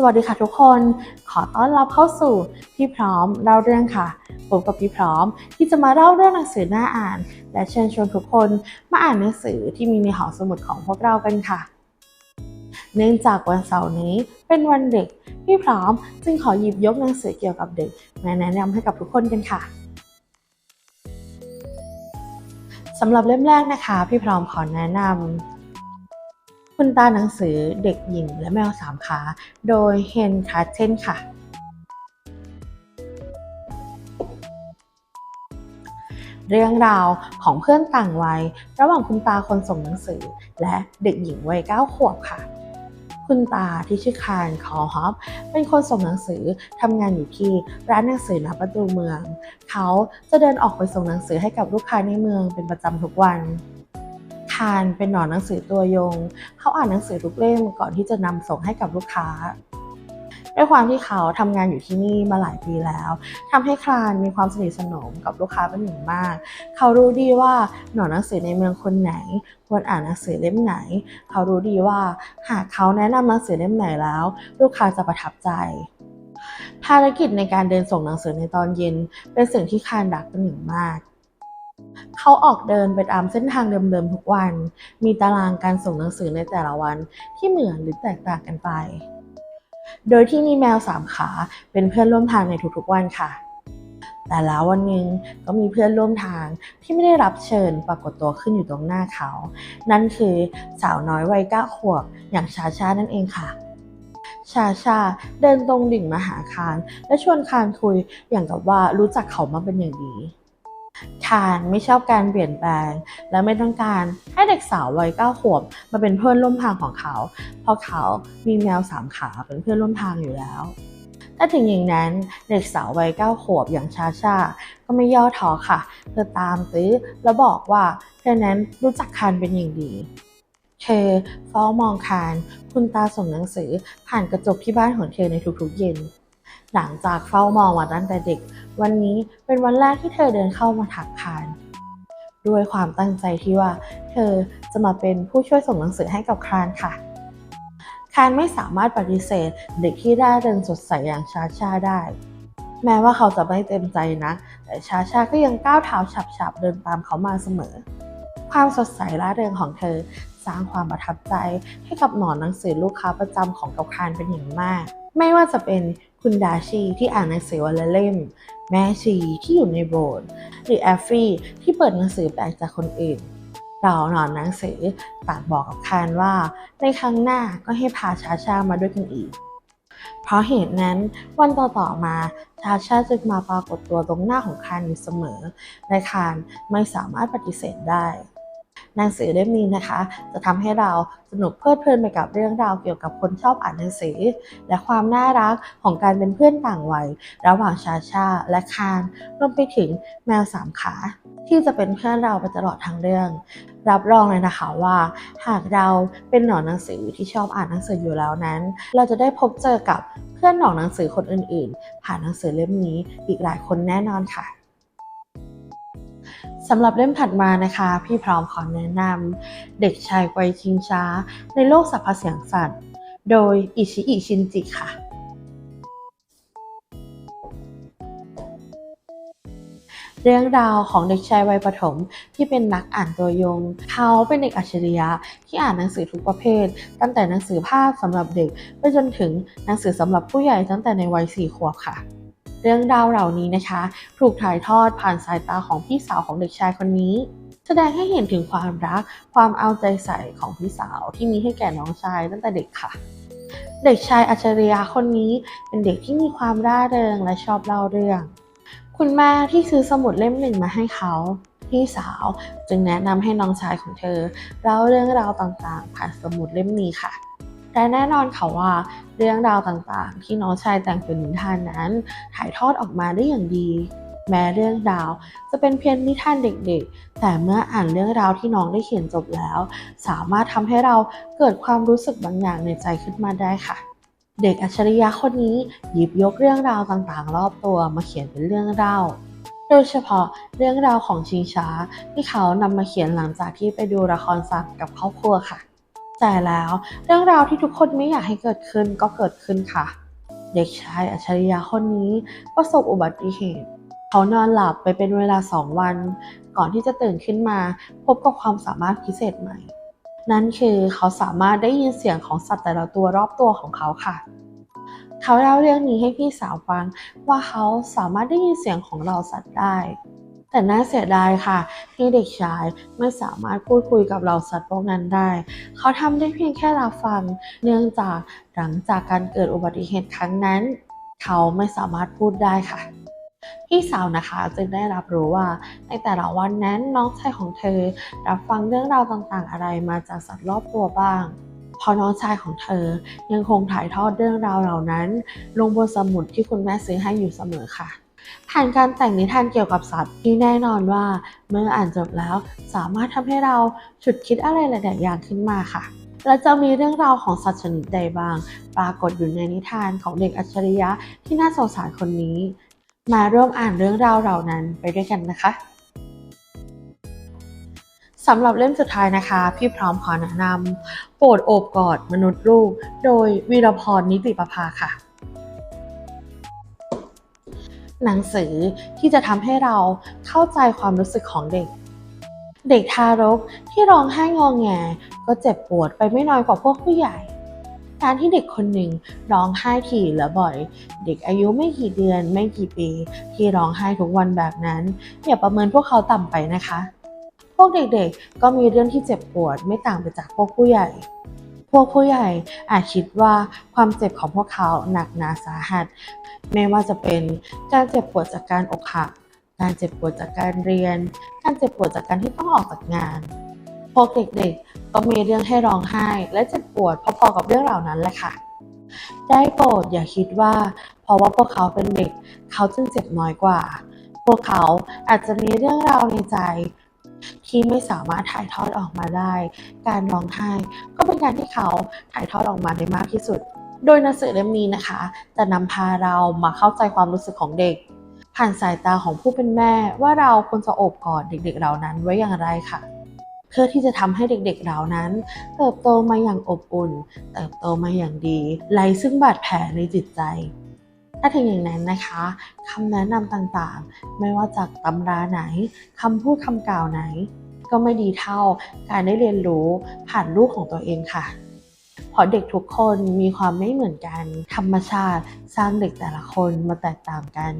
สวัสดีค่ะทุกคน ขอต้อนรับเข้าสู่พี่พร้อมเล่าเรื่องค่ะพบกับพี่พร้อมที่จะมาเล่าเรื่องหนังสือน่าอ่าน และเชิญชวนทุกคนมาอ่านหนังสือที่มีในหอสมุดของพวกเรากันค่ะ เนื่องจากวันเสาร์นี้เป็นวันเด็ก พี่พร้อมจึงขอหยิบยกหนังสือเกี่ยวกับเด็กมาแนะนำให้กับทุกคนกันค่ะสำหรับเล่มแรกนะคะ พี่พร้อมขอแนะนำ คุณตาหนังสือเด็กหญิงและแมวสามขา โดยเฮนคาร์เทนค่ะ เรื่องราวของเพื่อนต่างวัย ระหว่างคุณตาคนส่งหนังสือ และเด็กหญิงวัยเก้าขวบค่ะ คุณตาที่ชื่อคารคอฮอปเป็นคนส่งหนังสือทำงานอยู่ที่ร้านหนังสือณประตูเมือง เขาจะเดินออกไปส่งหนังสือให้กับลูกค้าในเมืองเป็นประจำทุกวันารเป็นหนอนหนังสือตัวยง เขาอ่านหนังสือทุกเล่มก่อนที่จะนำส่งให้กับลูกค้า ด้วยความที่เขาทำงานอยู่ที่นี่มาหลายปีแล้วทำให้คลานมีความสนิทสนมกับลูกค้าเป็นอย่างมาก เขารู้ดีว่าหนอนหนังสือในเมืองคนไหนควรอ่านหนังสือเล่มไหน เขารู้ดีว่าหากเขาแนะนำหนังสือเล่มไหนแล้ว ลูกค้าจะประทับใจภารกิจในการเดินส่งหนังสือในตอนเย็น เป็นสิ่งที่คานรักเป็นอย่างมาก เขาออกเดินไปตามเส้นทางเดิมๆทุกวัน มีตารางการส่งหนังสือในแต่ละวันที่เหมือนหรือแตกต่างกันไป โดยที่มีแมวสามขาเป็นเพื่อนร่วมทางในทุกๆวันค่ะ แต่แล้ววันหนึ่งก็มีเพื่อนร่วมทางที่ไม่ได้รับเชิญปรากฏตัวขึ้นอยู่ตรงหน้าเขา นั่นคือสาวน้อยวัยเก้าขวบอย่างชาชานั่นเองค่ะชาชาเดินตรงดิ่งมาหาคารและชวนคารคุยอย่างกับว่ารู้จักเขามาเป็นอย่างดี คารไม่ชอบการเปลี่ยนแปลง และไม่ต้องการให้เด็กสาววัยเก้าขวบมาเป็นเพื่อนร่วมทางของเขา เพราะเขามีแมวสามขาเป็นเพื่อนร่วมทางอยู่แล้วแต่ถึงอย่างนั้นเด็กสาววัยเก้าขวบอย่างชาชาก็ไม่ย่อท้อค่ะ เธอตามตื้อแล้วบอกว่าเธอนั้นรู้จักคารเป็นอย่างดี เธอเฝ้ามองคารคุณตาส่งหนังสือผ่านกระจกที่บ้านของเธอในทุกๆเย็น หลังจากเฝ้ามองมาตั้งแต่เด็ก วันนี้เป็นวันแรกที่เธอเดินเข้ามาถักคารด้วยความตั้งใจที่ว่า เธอจะมาเป็นผู้ช่วยส่งหนังสือให้กับคารค่ะ คารไม่สามารถปฏิเสธเด็กที่ร่าเริงสดใสอย่างชาชาได้ แม้ว่าเขาจะไม่เต็มใจนะ แต่ชาชาก็ยังก้าวเท้าฉับๆเดินตามเขามาเสมอ ความสดใสร่าเริงของเธอสร้างความประทับใจให้กับหนอนหนังสือลูกค้าประจำของกับคารเป็นอย่างมาก ไม่ว่าจะเป็น คุณดาชีที่อ่านหนังสือวันละเล่ม แม่ชีที่อยู่ในโบสถ์หรือแอฟฟี่ที่เปิดหนังสือแปลกจากคนอื่น เราหนอนหนังสือต่างบอกกับคารว่า ในครั้งหน้าก็ให้พาชาชามาด้วยกันอีก เพราะเหตุนั้นวันต่อๆมาชาชาจึงมาปรากฏตัวตรงหน้าของคารอยู่เสมอและคารไม่สามารถปฏิเสธได้ หนังสือเล่มนี้นะคะ จะทำให้เราสนุกเพลิดเพลินไปกับเรื่องราวเกี่ยวกับคนชอบอ่านหนังสือ และความน่ารักของการเป็นเพื่อนต่างวัย ระหว่างชาชาและคารรวมไปถึงแมวสามขา ที่จะเป็นเพื่อนเราไปตลอดทั้งเรื่อง รับรองเลยนะคะว่า หากเราเป็นหนอนหนังสือที่ชอบอ่านหนังสืออยู่แล้วนั้น เราจะได้พบเจอกับเพื่อนหนอนหนังสือคนอื่น ๆ ผ่านหนังสือเล่มนี้อีกหลายคนแน่นอนค่ะ สำหรับเล่มถัดมานะคะ พี่พร้อมขอแนะนำเด็กชายวัยชิงช้า ในโลกสรรพเสียงสัตว์ โดยอิชิอิชินจิค่ะเรื่องราวของเด็กชายวัยประถมที่เป็นนักอ่านตัวยง เขาเป็นเด็กอัจฉริยะที่อ่านหนังสือทุกประเภท ตั้งแต่หนังสือภาพสำหรับเด็ก ไปจนถึงหนังสือสำหรับผู้ใหญ่ตั้งแต่ในวัยสี่ขวบค่ะเรื่องราวเหล่านี้นะคะ ถูกถ่ายทอดผ่านสายตาของพี่สาวของเด็กชายคนนี้ แสดงให้เห็นถึงความรัก ความเอาใจใส่ของพี่สาวที่มีให้แก่น้องชายตั้งแต่เด็กค่ะ เด็กชายอัจฉริยะคนนี้เป็นเด็กที่มีความร่าเริงและชอบเล่าเรื่อง คุณแม่ที่ซื้อสมุดเล่มหนึ่งมาให้เขาพี่สาวจึงแนะนำให้น้องชายของเธอเล่าเรื่องราวต่างๆ ผ่านสมุดเล่มนี้ค่ะ และแน่นอนค่ะว่าเรื่องราวต่างๆ ที่น้องชายแต่งเป็นนิทานนั้น ถ่ายทอดออกมาได้อย่างดี แม้เรื่องราว จะเป็นเพียงนิทานเด็กๆ แต่เมื่ออ่านเรื่องราวที่น้องได้เขียนจบแล้ว สามารถทำให้เราเกิดความรู้สึกบางอย่างในใจขึ้นมาได้ค่ะเด็กอัจฉริยะคนนี้หยิบยกเรื่องราวต่างๆ รอบตัวมาเขียนเป็นเรื่องเล่า โดยเฉพาะเรื่องราวของชิงช้าที่เขานำมาเขียนหลังจากที่ไปดูละครสัตว์กับครอบครัวค่ะ แต่แล้วเรื่องราวที่ทุกคนไม่อยากให้เกิดขึ้นก็เกิดขึ้นค่ะ เด็กชายอัจฉริยะคนนี้ประสบอุบัติเหตุ เขานอนหลับไปเป็นเวลาสองวัน ก่อนที่จะตื่นขึ้นมา พบกับความสามารถพิเศษใหม่ นั่นคือเขาสามารถได้ยินเสียงของสัตว์แต่ละตัวรอบตัวของเขาค่ะ เขาเล่าเรื่องนี้ให้พี่สาวฟังว่าเขาสามารถได้ยินเสียงของเราสัตว์ได้ แต่น่าเสียดายค่ะ ที่เด็กชายไม่สามารถพูดคุยกับเราสัตว์พวกนั้นได้ เขาทำได้เพียงแค่รับฟัง เนื่องจากหลังจากการเกิดอุบัติเหตุครั้งนั้น เขาไม่สามารถพูดได้ค่ะพี่สาวนะคะจึงได้รับรู้ว่าในแต่ละวันนั้นน้องชายของเธอ รับฟังเรื่องราวต่างๆ อะไรมาจากสัตว์รอบตัวบ้างพอน้องชายของเธอยังคงถ่ายทอดเรื่องราวเหล่านั้น ลงบนสมุดที่คุณแม่ซื้อให้อยู่เสมอค่ะ ผ่านการแต่งนิทานเกี่ยวกับสัตว์ที่แน่นอนว่า เมื่ออ่านจบแล้วสามารถทำให้เราฉุดคิดอะไรหลายๆอย่างขึ้นมาค่ะ และจะมีเรื่องราวของสัตว์ชนิดใดบ้าง ปรากฏอยู่ในนิทานของเด็กอัจฉริยะที่น่าสงสารคนนี้ มาร่วมอ่านเรื่องราวเหล่านั้นไปด้วยกันนะคะสำหรับเล่มสุดท้ายนะคะ พี่พร้อมขอแนะนำโปรดโอบกอดมนุษย์ลูก โดยวีรพรนิติประภาค่ะ หนังสือที่จะทำให้เราเข้าใจความรู้สึกของเด็ก เด็กทารกที่ร้องไห้งองแงก็เจ็บปวดไปไม่น้อยกว่าพวกผู้ใหญ่ การที่เด็กคนหนึ่งร้องไห้ถี่และบ่อย เด็กอายุไม่กี่เดือนไม่กี่ปี ที่ร้องไห้ทุกวันแบบนั้นอย่าประเมินพวกเขาต่ำไปนะคะ พวกเด็กๆก็มีเรื่องที่เจ็บปวดไม่ต่างไปจากพวกผู้ใหญ่ พวกผู้ใหญ่อาจคิดว่าความเจ็บของพวกเขาหนักหนาสาหัส ไม่ว่าจะเป็นการเจ็บปวดจากการอกหัก การเจ็บปวดจากการเรียน การเจ็บปวดจากการที่ต้องออกจากงานพวกเด็กๆก็มีเรื่องให้ร้องไห้ และเจ็บปวดพอๆกับเรื่องเหล่านั้นแหละค่ะ ได้โปรดอย่าคิดว่า เพราะว่าพวกเขาเป็นเด็ก เขาจึงเจ็บน้อยกว่า พวกเขาอาจจะมีเรื่องราวในใจ ที่ไม่สามารถถ่ายทอดออกมาได้ การร้องไห้ก็เป็นการที่เขาถ่ายทอดออกมาได้มากที่สุด โดยหนังสือเล่มนี้นะคะ จะนำพาเรามาเข้าใจความรู้สึกของเด็ก ผ่านสายตาของผู้เป็นแม่ว่าเราควรจะโอบกอดเด็กๆเหล่านั้นไว้อย่างไรค่ะเพื่อที่จะทำให้เด็กๆ เหล่านั้น เติบโตมาอย่างอบอุ่น เติบโตมาอย่างดีไร้ซึ่งบาดแผลในจิตใจ ถ้าถึงอย่างนั้นนะคะคำแนะนำต่างๆ ไม่ว่าจากตำราไหนคำพูดคำกล่าวไหน ก็ไม่ดีเท่าการได้เรียนรู้ผ่านลูกของตัวเองค่ะเพราะเด็กทุกคนมีความไม่เหมือนกันธรรมชาติสร้างเด็กแต่ละคนมาแตกต่างกัน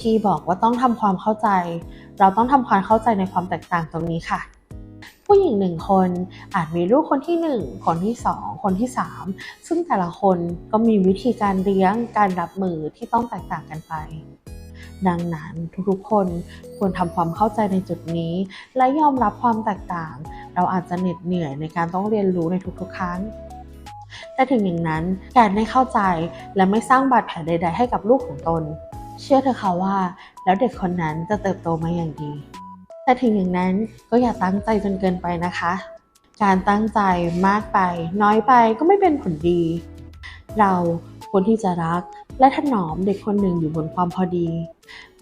ที่บอกว่าต้องทำความเข้าใจ เราต้องทำความเข้าใจในความแตกต่างตรงนี้ค่ะ ผู้หญิงหนึ่งคนอาจมีลูกคนที่หนึ่งคนที่สองคนที่สามซึ่งแต่ละคนก็มีวิธีการเลี้ยงการรับมือที่ต้องแตกต่างกันไป ดังนั้นทุกๆคนควรทำความเข้าใจในจุดนี้ และยอมรับความแตกต่าง เราอาจจะเหน็ดเหนื่อยในการต้องเรียนรู้ในทุกๆ ครั้งแต่ถึงอย่างนั้นการไม่เข้าใจและไม่สร้างบาดแผลใด ๆ ให้กับลูกของตน เชื่อเถอค่ะว่า แล้วเด็กคนนั้นจะเติบโตมาอย่างดี แต่ถึงอย่างนั้นก็อย่าตั้งใจจนเกินไปนะคะ การตั้งใจมากไป น้อยไปก็ไม่เป็นผลดี เราควรที่จะรักและถนอมเด็กคนหนึ่งอยู่บนความพอดี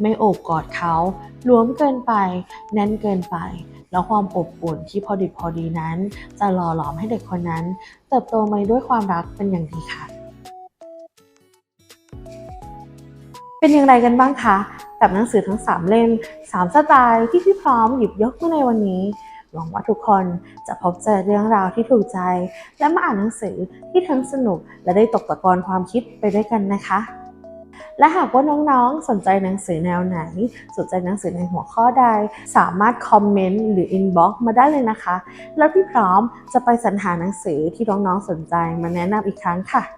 ไม่โอบกอดเขาล้วมเกินไป แน่นเกินไป แล้วความอบอุ่นที่พอดีพอดีนั้น จะหล่อหลอมให้เด็กคนนั้น เติบโตมาด้วยความรักเป็นอย่างดีค่ะ เป็นอย่างไรกันบ้างคะกับหนังสือทั้ง 3 เล่ม 3 สไตล์ที่พี่พร้อมหยิบยกมาในวันนี้ หวังว่าทุกคนจะพบเจอเรื่องราวที่ถูกใจ และมาอ่านหนังสือที่ทั้งสนุกและได้ตกตะกอนความคิดไปด้วยกันนะคะ และหากว่าน้องๆ สนใจหนังสือแนวไหน สนใจหนังสือในหัวข้อใด สามารถคอมเมนต์หรืออินบ็อกซ์มาได้เลยนะคะ แล้วพี่พร้อมจะไปสรรหาหนังสือที่น้องๆสนใจมาแนะนำอีกครั้งค่ะ